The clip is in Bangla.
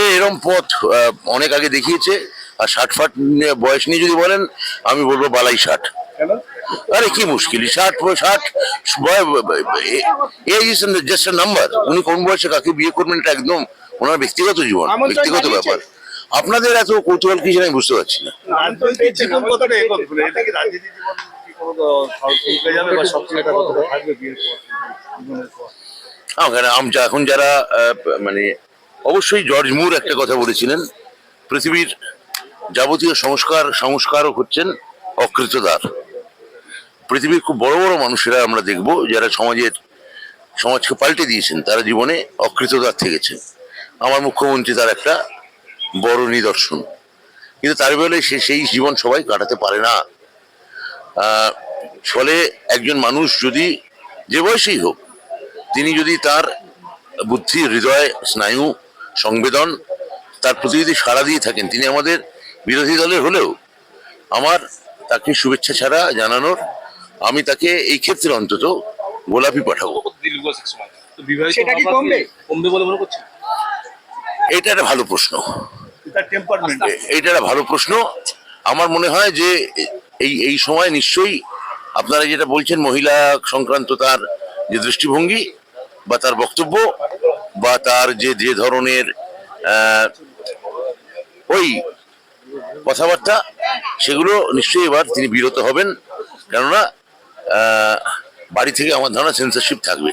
এ এরম পথ অনেক আগে দেখিয়েছে। আর ষাট ফাট বয়স নিয়ে যদি বলেন আমি বলব বালাই ষাট। আরে কি মুশকিল ষাট ষাট এই জাস্ট নাম্বার উনি কোন বয়সে কাকে বিয়ে করবেন এটা একদম ওনার ব্যক্তিগত জীবন ব্যক্তিগত ব্যাপার। আপনাদের এত কৌতূহল কিছু আমি বুঝতে পারছি না। এখন যারা মানে অবশ্যই জর্জ মুর একটা কথা বলেছিলেন, পৃথিবীর যাবতীয় সংস্কার সংস্কারক হচ্ছেন অকৃতদার। পৃথিবীর খুব বড় বড় মানুষেরা আমরা দেখব, যারা সমাজের, সমাজকে পাল্টে দিয়েছেন, তারা জীবনে অকৃতদার থেকেছেন। আমার মুখ্যমন্ত্রী তার একটা বড় নিদর্শন। কিন্তু তার বেলায় সে সেই জীবন সবাই কাটাতে পারে না। ফলে একজন মানুষ যদি যে বয়সেই হোক, তিনি যদি তার বুদ্ধি, হৃদয়, স্নায়ু সংবেদন তার প্রতি যদি সাড়া দিয়ে থাকেন। তিনি আমাদের বিরোধী দলের হলেও আমার তাকে শুভেচ্ছা ছাড়া জানানোর আমি তাকে এই ক্ষেত্রে অন্তত গোলাপি পাঠাবো। দীর্ঘ সময়। তো বিবাহিত সেটা কি হওয়া কমবে? কমবে বলে করছেন? এটা একটা ভালো প্রশ্ন। এ- এটা একটা ভালো প্রশ্ন। আমার মনে হয় যে এই এই সময় নিশ্চয়ই আপনারা যেটা বলছেন মহিলা সংক্রান্ত তার যে দৃষ্টিভঙ্গি বা তার বক্তব্য বা তার যে যে ধরনের ওই কথাবার্তা, সেগুলো নিশ্চয়ই এবার তিনি বিরত হবেন। কেননা বাড়ি থেকে আমার ধারণা সেন্সারশিপ থাকবে।